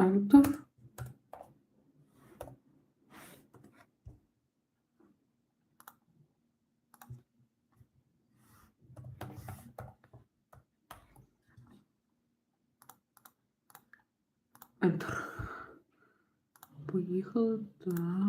Enter. Enter. Поїхали. Так.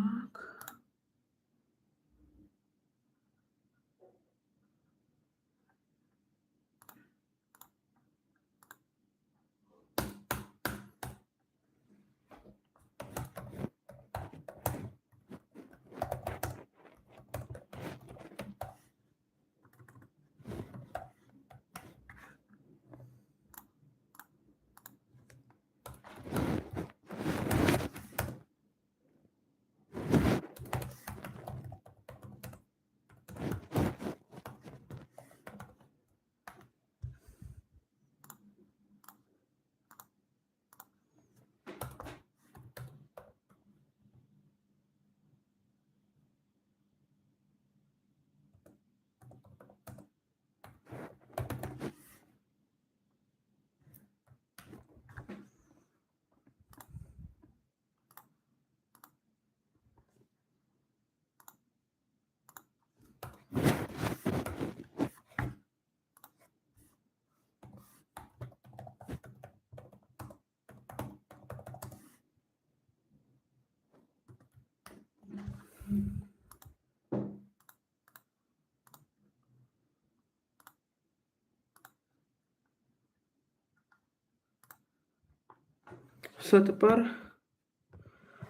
Все тепер.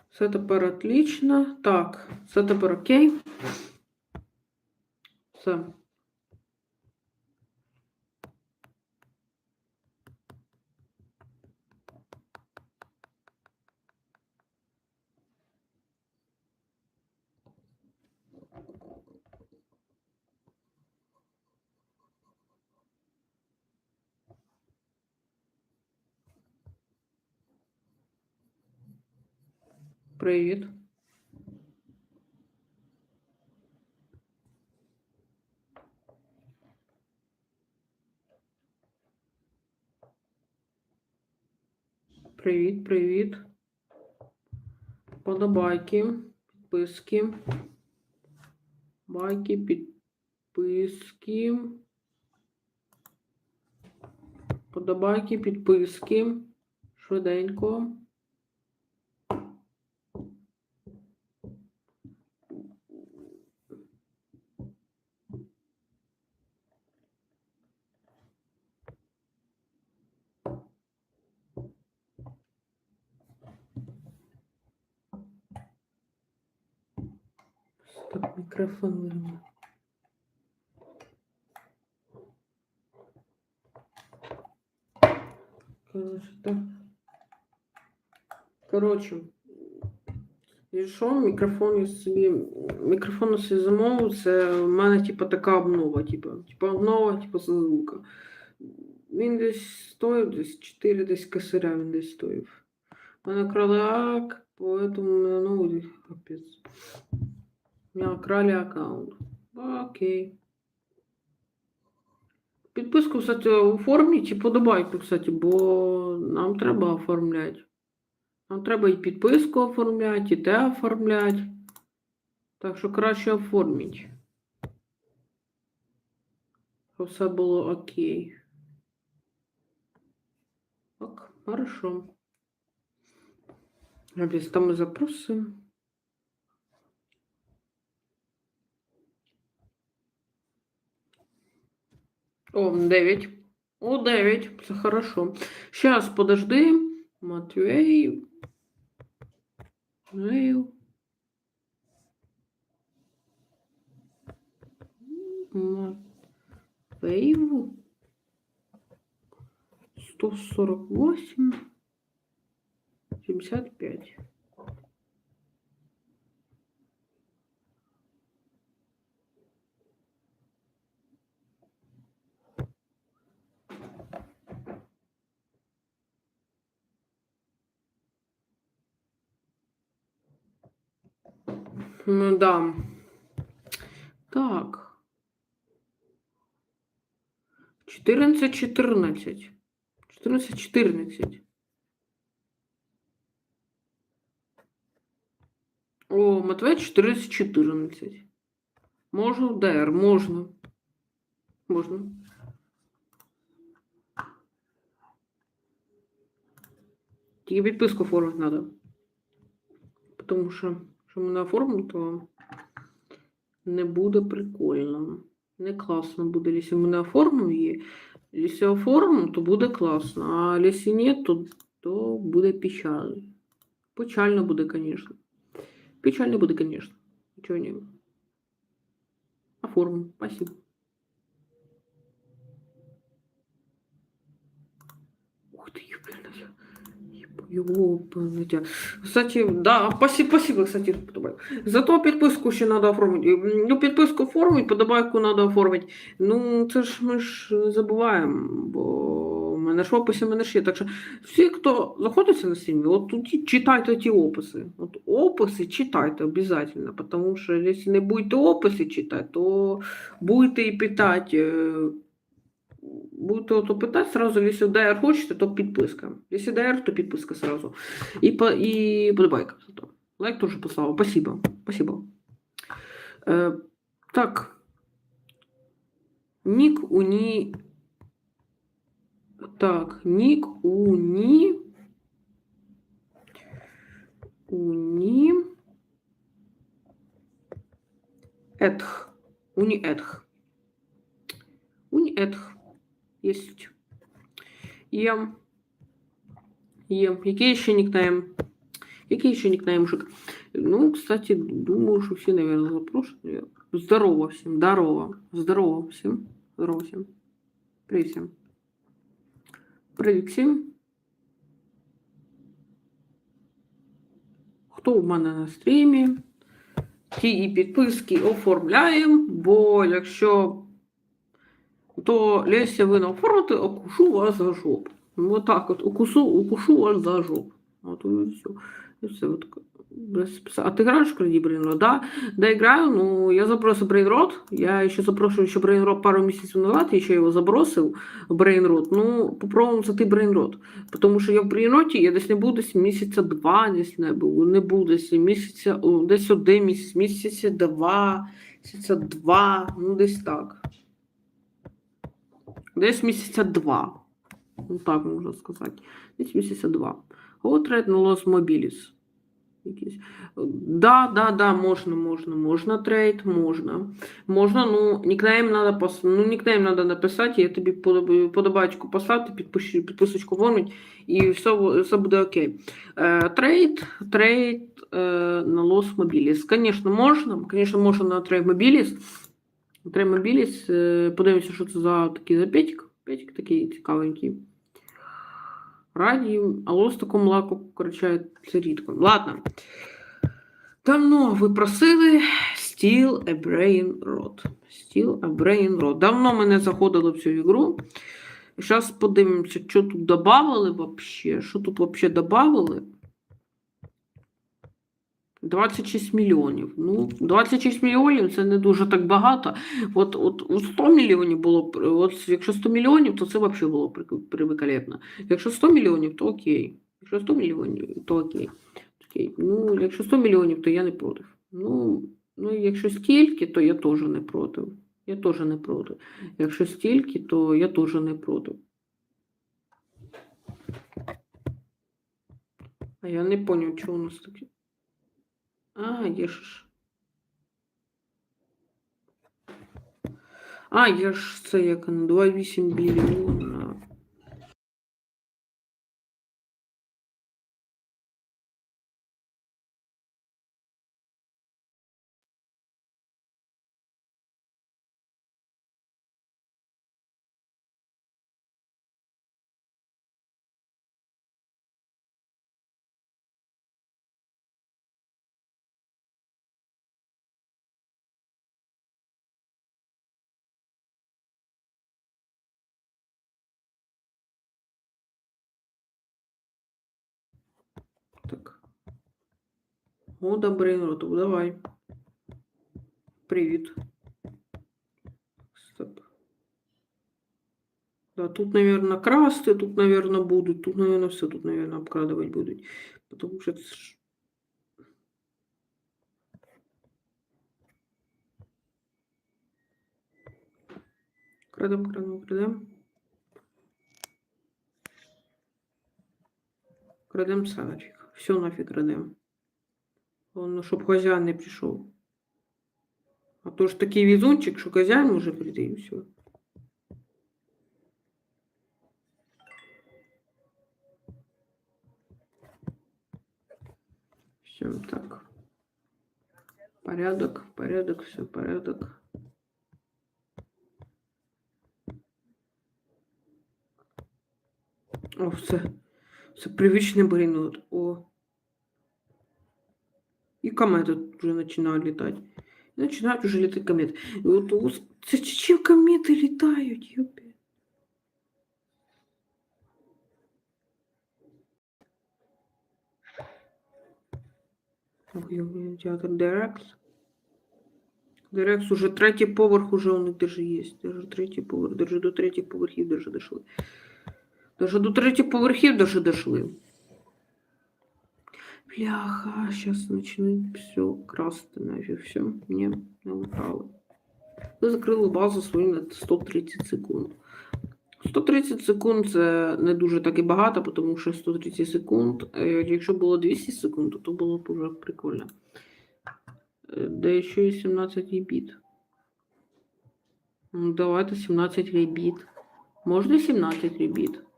Все тепер отлично. Так, все тепер окей. Все. Привіт. Привіт, привіт. Подобайки, підписки. Байки, підписки. Подобайки, підписки. Швиденько. Так, мікрофон вирву. Коротше, так. Коротше, і що, мікрофон я собі, мікрофон я собі замовив, це в мене, типу, така обнова, типу, типу обнова, типу, за звука. Він десь стоїв, десь 4 десь косаря він десь стоїв. У мене кролак, поэтому, ну, капець. Меня крали аккаунт. Окей. Підписку, кстати, оформіть і подобайку, кстати, бо нам треба оформляти. Нам треба і підписку оформляти, і те оформляти. Так що краще оформіть. Щоб все було окей. Так, хорошо. Без там запросимо. О, 9. О, 9. Все хорошо. Сейчас, подожди. Матвей. Матвей. Матвеев. 148. 75. Ну да. Так. 14, 14. 14, 14. О, Матвей 14, 14. Можно, ДР, можно. Можно. Тебе подписку оформить надо. Потому что що ми не оформимо, то не буде прикольно. Не класно буде, якщо ми не оформимо її. Якщо оформимо, то буде класно. А якщо ні, то, то буде печально. Печально буде, звісно. Печально буде, звісно. Нічого не. Оформим. Спасибо. Ёбаный. Кстати, да, спасибо, кстати. Зато підписку ще треба оформити. Ну, підписку оформити, подобайку треба оформити. Ну, це ж ми ж не забуваємо, бо в мене ж в описі мене ж є. Так що всі, хто знаходиться на стрімі, от тут читайте ті описи. От описи читайте обов'язково, тому що якщо не будете описи читати, то будете і питати. Е, Будете ото питати сразу, якщо ДР хочете, то підписка. Якщо ДР, то підписка сразу. І, по, і подобайка. зато. Лайк теж поставив. Спасибо. Спасибо. Е, так. Нік уні. Так, нік уні. Уні. Етх. Уні етх. Уні етх. Есть. Є. Є. Який ще нікнейм? Який ще нікнейм, мужик? Ну, кстати, думаю, що всі, наверное, запрошені. Здорово всім, здорово. Здорово всім. Здорово всім. Привіт всім. Привіт всім. Хто в мене на стрімі? Ті і підписки оформляємо, бо якщо то Леся, ви оформите, окушу вас за жопу. Ну, вот так от, укусу, укушу вас за жопу. Вот и все. И все. Вот. А ты играешь в Кредит Брейнрот? Да, да, играю. Ну, я забросил Брейнрот. Я еще запрошую еще Брейнрот пару месяцев назад, еще его забросил Брейнрот. Ну, попробуем за Брейнрот. Потому що я в Брейнроті, я десь не буду десь місяця два, десь не буду, не буду десь місяця, десь один місяць, місяця два, місяця два, ну десь так. Десь місяця два. Ну, так можна сказати. Десь місяця два. От Лос Мобіліс. Якийсь. Да, да, да, можна, можна, можна трейд, можна. Можна, ну, нікнейм надо пос... ну, нікнейм надо написати, я тобі подоб- подобачку поставити, підпиш... підписочку оформить, і все, все буде окей. Е, трейд, трейд е, на Лос Мобіліс. Звісно, можна. Звісно, можна на трейд Мобіліс. Трейд Мобіліс. Е, подивимося, що це за такий за петик. Петик такий цікавенький. Раді, алло з такому лаку, коротше, це рідко. Ладно. Давно ви просили Steel a Brain Rot. Steel a Brain Rot. Давно ми не заходили в цю ігру. Зараз подивимося, що тут додавали вообще. Що тут вообще додавали? 26 мільйонів. Ну, 26 мільйонів це не дуже так багато. От, от у 100 мільйонів було б- от якщо 100 мільйонів, то це взагалі було б привикалепно. Якщо 100 мільйонів, то окей. Якщо 100 мільйонів, то окей. окей. Ну, якщо 100 мільйонів, то я не проти. Ну, ну, якщо стільки, то я теж не проти. Я теж не проти. Якщо стільки, то я теж не проти. А я не поняв, чого у нас таке. А, є. А, є це як на 2,8 біліона. О, добрий роту, давай. Привіт. Стоп. Да, тут, наверное, красти, тут, наверное, будуть, тут, наверное, все, тут, наверное, обкрадывать будуть. Потому що це ж... Крадем, крадем, крадем. Крадем сарочек. Все нафиг крадем. Головне, щоб хазяїн не прийшов. А то ж такий візунчик, що хазяїн може прийти і все. Все так. Порядок, порядок, все порядок. О, все. Це привичний блінот. О. І комети тут вже починають літати. І починають вже літати комети. І от ус- це чи- чим комети літають, юпі? Ой, ой, театр Дерекс. Дерекс уже третій поверх уже у них даже є. Даже третій поверх, даже до третіх поверхів даже дошли. Даже до третіх поверхів даже дошли. Бляха, сейчас начнуть все красти нафиг, все, не, не украли. Ви закрили базу свою на 130 секунд. 130 секунд це не дуже так і багато, тому що 130 секунд, е, якщо було 200 секунд, то, то було б вже прикольно. Е, Де ще і 17 біт. Ну, давайте 17 ребіт. Можна 17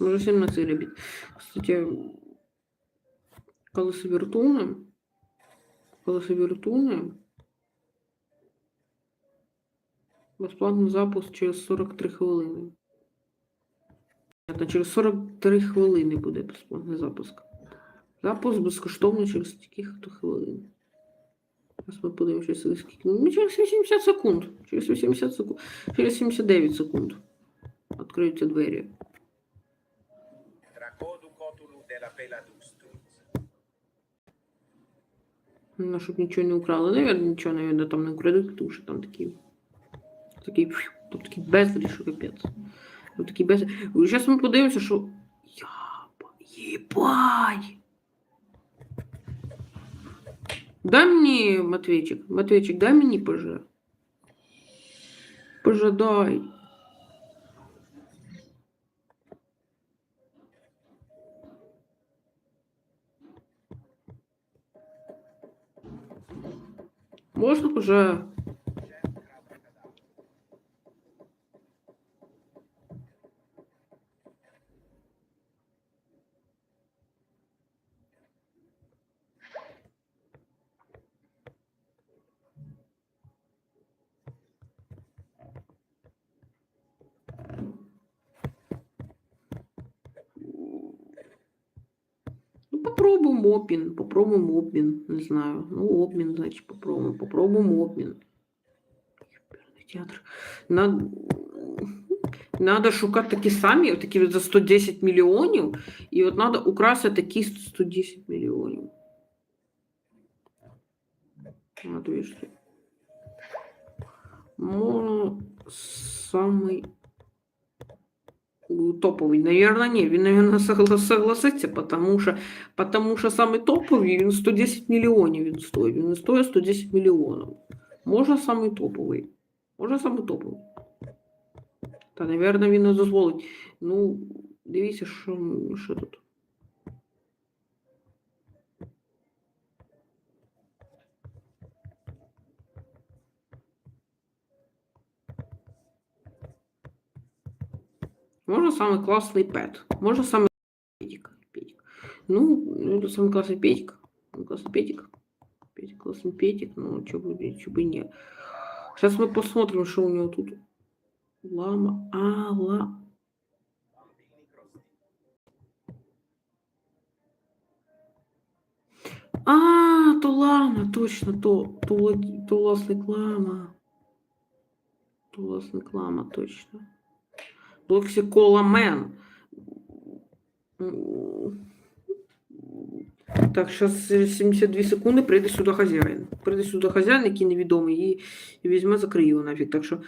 ребіт? Може 17 ребіт. Кстати, колесо віртуни. Колесо віртуни. Безплатний запуск через 43 хвилини. Через 43 хвилини буде безплатний запуск. Запуск безкоштовно через стільки хвилин. Зараз ми подивимося, скільки. Ну, через 80 секунд. Через 80 секунд. Через 79 секунд. Відкриються двері. Ну, щоб нічого не украли. Наверное, нічого, наверное, там не украдуть, тому що там такі. Такий, там такий безліч, що капець. Там такий без... Зараз ми подивимося, що. Яба, єбать! Дай мені, Матвейчик, Матвейчик, дай мені ПЖ. ПЖ Можна ПЖ? Ну, попробуем обмін, попробуем обмін, не знаю. Ну, обмін, значить, попробуем, попробуем обмін. Ёперний Театр. Надо, надо шукати такі самі, от такі от за 110 мільйонів, і от надо украсти такі 110 мільйонів. От вишки. Можна самий топовий. Наверное, ні. Він, наверное, согла- согласиться, потому що, потому що самий топовий, він 110 мільйонів він стоїть. Він стоїть 110 мільйонів. Може самий топовий. Може самий топовий. Та, наверное, він не дозволить. Ну, дивіться, що, що тут. Може самый классный пэт. Може самый педик. педик. Ну, это самый классный педик. Классный педик. Педик, классный педик. Ну, что бы, что бы нет. Сейчас мы посмотрим, что у него тут. Лама. А, ла. А, то лама, точно, то, то, то лама. То лама, точно. Блоксиколамен. Так, зараз 72 секунди прийде сюди хазяїн. Прийде сюди хазяїн, який невідомий, і, візьме, закриє його нафіг. Так що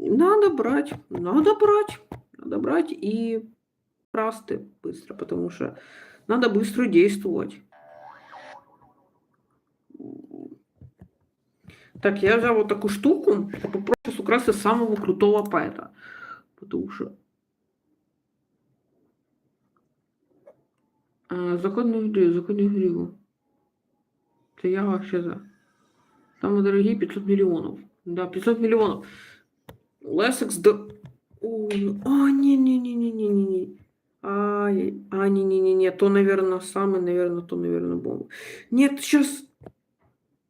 надо брати, надо брати, надо брати і красти швидко, тому що надо быстро действовать. Так, я взяв вот таку штуку, попробую украсти самого крутого поэта Потому что... А, законную грю, законную грю. Это я вообще за. Самые дорогие 500 миллионов. Да, 500 миллионов. Лесекс до... О, ну- а, не-не-не-не-не-не. Ай, а, не-не-не-не, то, наверное, самый, наверное, то, наверное, бомба. Нет, сейчас...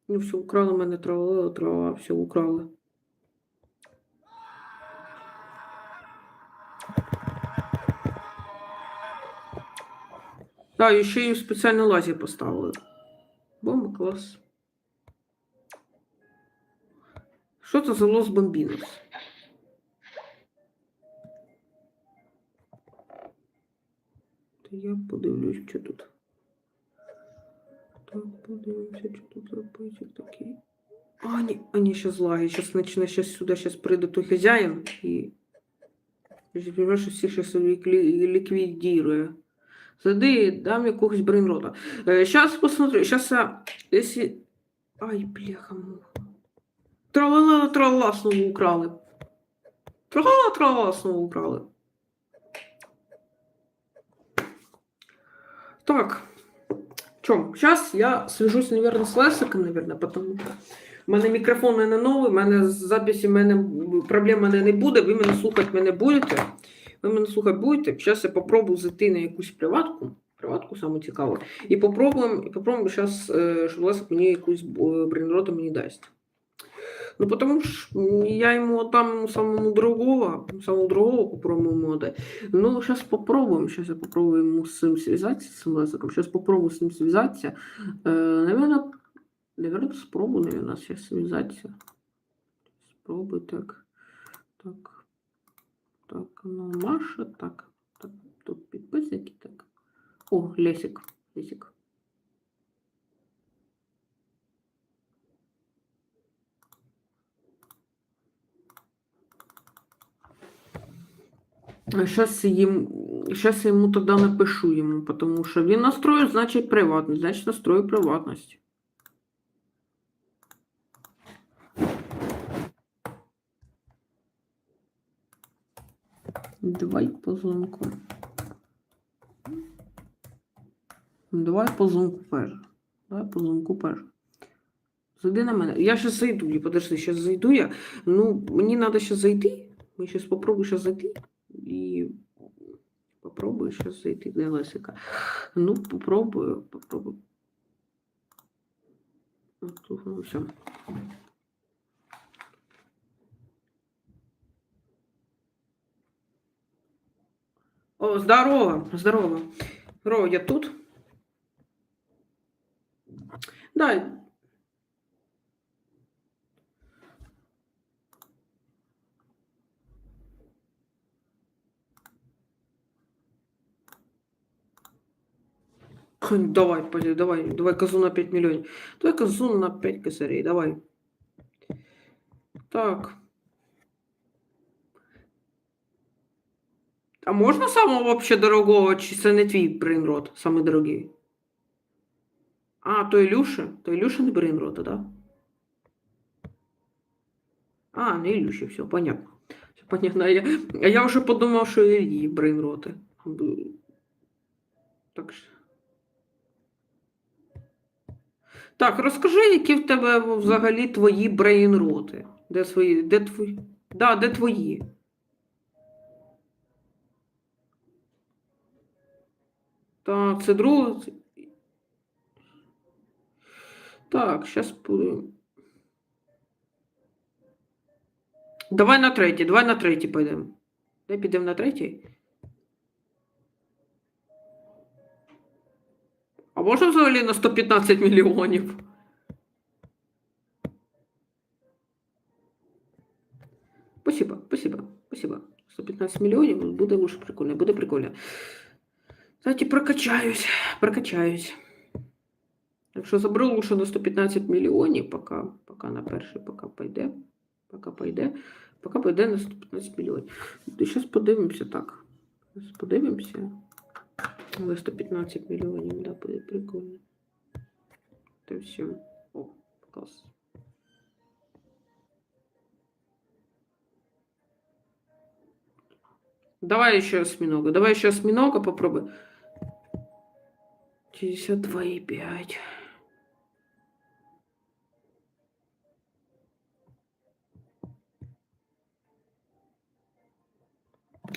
Ну, все, украли мене трава, трава, все украли. Да, і ще й спеціальний лазер поставили. Бомба, клас. Що це за лос бомбінос? Та я подивлюсь, що тут. Так, подивимося, що тут за писик такий. А, ні, а ні, сейчас лаги. Сейчас почне, сейчас сюди, сейчас прийде той хазяїн і. Що всі зараз ліквідірує. Зайди, дам якогось брейнрота. Э, сейчас посмотрю. Сейчас. Если... Ай, бляха. Тралала, тралала снова украли. Тралала, тралала снова украли. Так. Чом? Сейчас я свяжусь, наверное, с Лесиком, наверное, потому что у мене мікрофон мене новий, у мене з записі в мене проблем в мене не буде, ви мене слухати мене будете. Ви мене слухати будете. Зараз я попробую зайти на якусь приватку. Приватку саме цікаво. І попробуємо, і попробуємо зараз, щоб Лесик мені якусь е, брейнроту мені дасть. Ну, потому что я ему там самому другого, самому другого попробую ему. Ну, сейчас попробуем, сейчас я попробую ему с ним связаться, с Лесиком. Сейчас попробую с ним связаться. Э, наверное, наверное, спробую, наверное, сейчас связаться. Спробуй так. Так. Так, ну, Маша, так. Так, тут підписники, так. О, Лесик. Лесик. Я ему тогда напишу ему, потому что він настроил, значит, приватность, значит, настрою приватность. Давай по звонку. Давай по звонку перше. Давай по звонку перше. Зайди на мене. Я сейчас зайду, подожди, сейчас зайду я. Ну, мені надо сейчас зайти. Мы сейчас попробую сейчас зайти. И попробую сейчас зайти на Лесика. Ну, попробую, попробую. Вот О, здорово, здорово. Здорово, я тут? Да. Хм, Давай, пойди, давай, давай козу на 5 миллионов. Давай козу на 5 косарей, давай. Так. А можно самого вообще дорогого, чи це не твій брейнрот, самый дорогий? А, то Ілюша? То Ілюша не брейнрота, да? А, не Ілюші, все, понятно. Все понятно. А я, а я вже подумав, що Іллі брейнроти. Так що. Так, розкажи, які в тебе взагалі твої брейнроти. Де свої? Де твої? Да, де твої? Так, це друге. це- Так, зараз подивимо. Давай на третій, давай на третій підемо. Де підемо на третій? А можна взагалі на 115 мільйонів? Спасибо, спасибо, спасибо. 115 мільйонів буде лучше прикольно, буде прикольно. Кстати, прокачаюсь, прокачаюсь. Так що заберу лучше на 115 мільйонів, поки, поки на перший, поки пойде. Поки пойде. Поки пойде на 115 мільйонів. І зараз подивимося так. Зараз подивимося. Але 115 мільйонів, да, буде прикольно. Це все. О, клас. Давай еще осьминога. Давай еще осьминога попробуй. 52,5.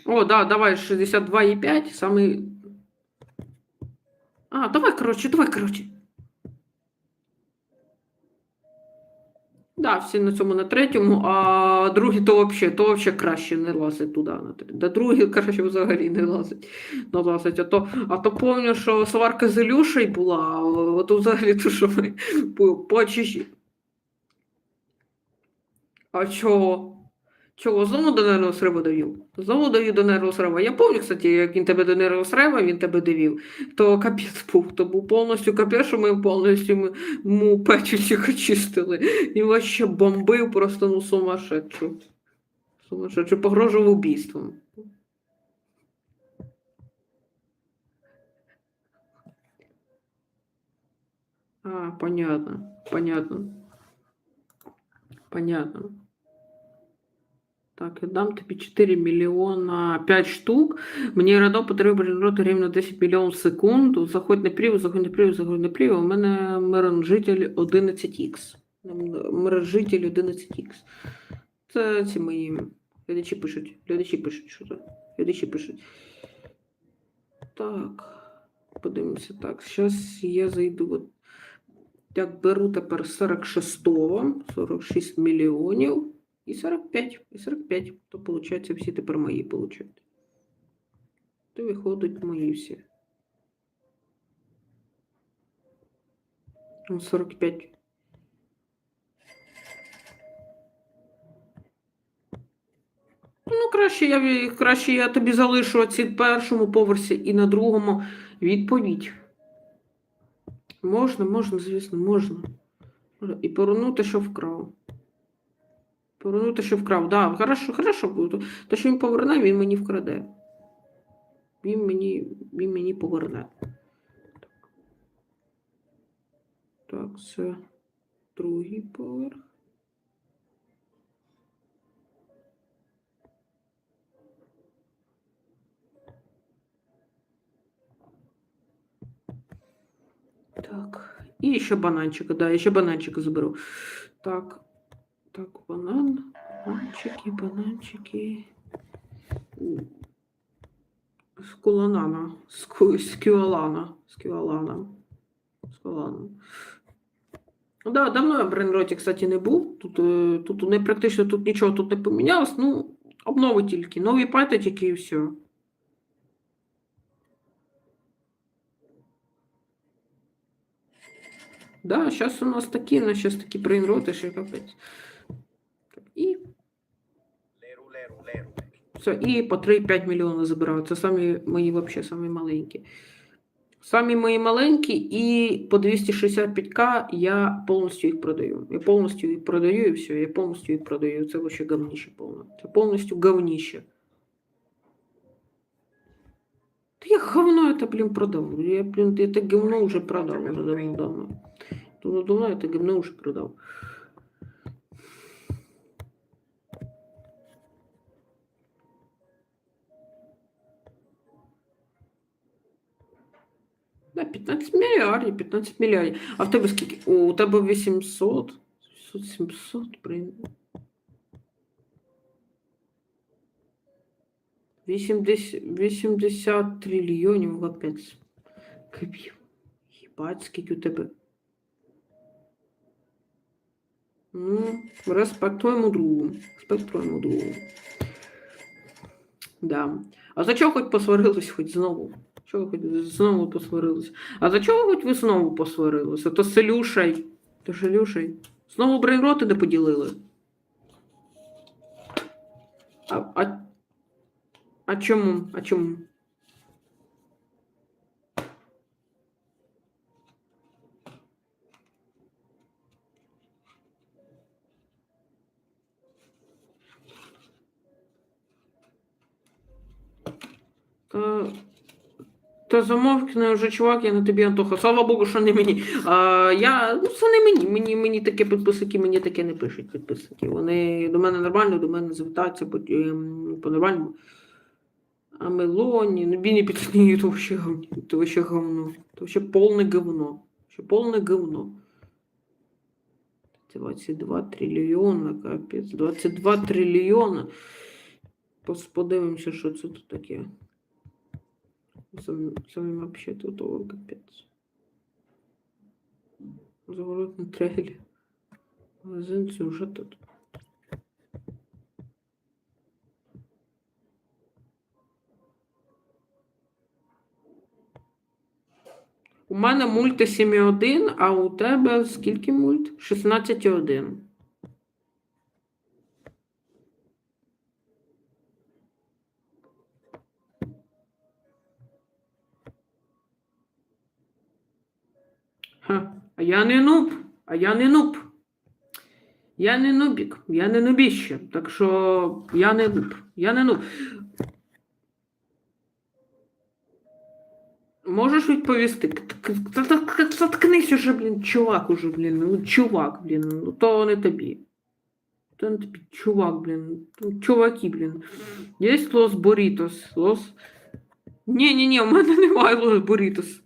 О, да, давай 62,5. Самый... А, давай, короче, давай, короче. Да, всі на цьому на третьому, а другі то взагалі, то взагалі краще не лазить туди. На. Да другі краще взагалі не лазить. Не лазить. А то, а то пам'ятаю, що сварка з Ілюшею була, а от взагалі то, що ми по, по чищі. А чого? Чого? Знову до нервосриву довів? Знову довів до нервосриву. Я пам'ятаю, кстати, як він тебе до нервосрива, він тебе довів, то капець був. То був повністю капець, що ми повністю ми, му очистили. І вообще бомбив просто ну сумасшедшу. Сумасшедшу, погрожував убійством. А, понятно, понятно. Понятно. Так, я дам тобі 4 мільйона 5 штук. Мені радо потрібно генерувати рівно 10 мільйонів в секунду. Заходь на прів, заходь на прів, заходь на прів. У мене мережитель 11X. Мережитель 11X. Це ці мої глядачі пишуть. Глядачі пишуть, що це. Глядачі пишуть. Так. Подивимося так. Зараз я зайду. От. Так, беру тепер 46-го, 46 мільйонів. І 45, і 45. То, виходить, всі тепер мої получають. То виходять мої всі. Ну, 45. Ну, краще я, краще я тобі залишу оці першому поверсі і на другому відповідь. Можна, можна, звісно, можна. І повернути, що вкрав. Повернути, що вкрав. Да, хорошо, хорошо. буде. Те, що він поверне, він мені вкраде. Він мені, він мені поверне. Так, це другий поверх. Так, і ще бананчика, да, я ще бананчика заберу. Так, так, банан, бананчики, бананчики. З куланана, з, кюалана, з кюалана. З кюалана. Да, давно я в Брейнроті, кстати, не був. Тут, е, тут не практично тут нічого тут не помінялось. Ну, обнови тільки. Нові патетики і все. Да, сейчас у нас такі, на сейчас такі брейнроти, що капець. Так, І Leru, leru, leru. все, і по 3-5 мільйонів забираю. Це самі мої вообще самі маленькі. Самі мої маленькі, і по 265к я повністю їх продаю. Я повністю їх продаю і все, я повністю їх продаю. Це вообще говніще повне. Це повністю говніще. Та я говно это, блин, продал. Я, блин, это говно уже продал уже давно-давно. Давно-давно это говно уже продал. Да, 15 мільярдів, 15 мільярдів. А в тебе скільки? У тебе 800, 700, 700, блин. 80, 80 трильйонів капець. Капів. Їбать, скільки у тебе. Ну, респект твоєму другу. Респект другу. Да. А за чого хоч посварились хоч знову? Чого хоч знову посварились? А за чого ви знову посварилися? То селюшай, То селюшай. Знову брейроти не поділили. А, а, а чому? А чому? Та, та замовкни вже, чувак, я на тобі, Антоха. Слава Богу, що не мені. А, я, ну, це не мені. Мені, мені таке підписники, мені таке не пишуть підписники. Вони до мене нормально, до мене звертаються ем, по нормальному. А Мелоні, ну Бінні Піцні, то вообще, гов- то вообще говно. То вообще полное говно. Вообще полное говно. 22 трильйона, капець. 22 трильйона. Подивимося, що це тут таке. Самі вообще тут о, капець. Заворотний трейлер. Магазин сюжет тут. У мене мульти 7,1, а у тебе скільки мульт? 16,1. А я не нуб, а я не нуб. Я не нубік, я не нубіще. Так що я не нуб. Я не нуб. Можеш відповісти? Заткнись уже, блін, чувак уже, блін. Ну, чувак, блін. Ну, то не тобі. То не тобі, чувак, блін. Ну, Чуваки, блін. Є лос Борітос. Лос. Ні, ні, ні, у мене немає лос Борітос.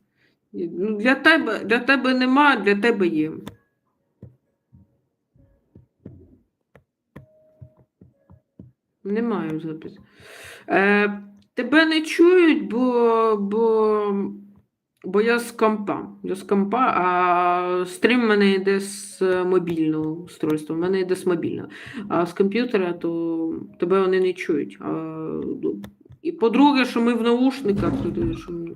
Ну, Для тебе, для тебе нема, для тебе є. Немає запис. Е, тебе не чують, бо, бо, бо я з компа. Я з компа, а стрім в мене йде з мобільного устройства. В мене йде з мобільного. А з комп'ютера, то тебе вони не чують. А, ну, і по-друге, що ми в наушниках, то що ми-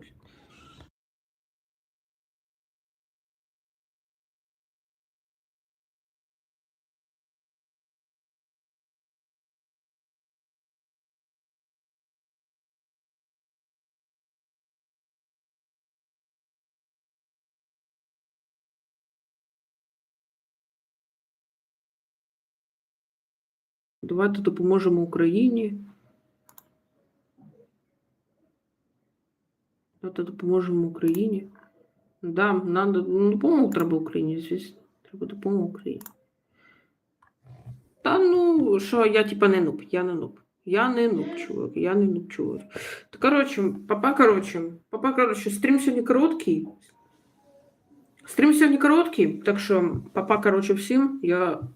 Давайте допоможемо Україні. Давайте допоможемо Україні. Да, надо, ну, допомогу треба Україні, звісно. Треба допомогу Україні. Та ну, що я типа не нуб, я не нуб. Я не нуб, чувак, я не нуб, чувак. То, коротше, папа, коротше, папа, коротше, стрім сьогодні короткий. Стрім сьогодні короткий, так що, папа, коротше, всім. Я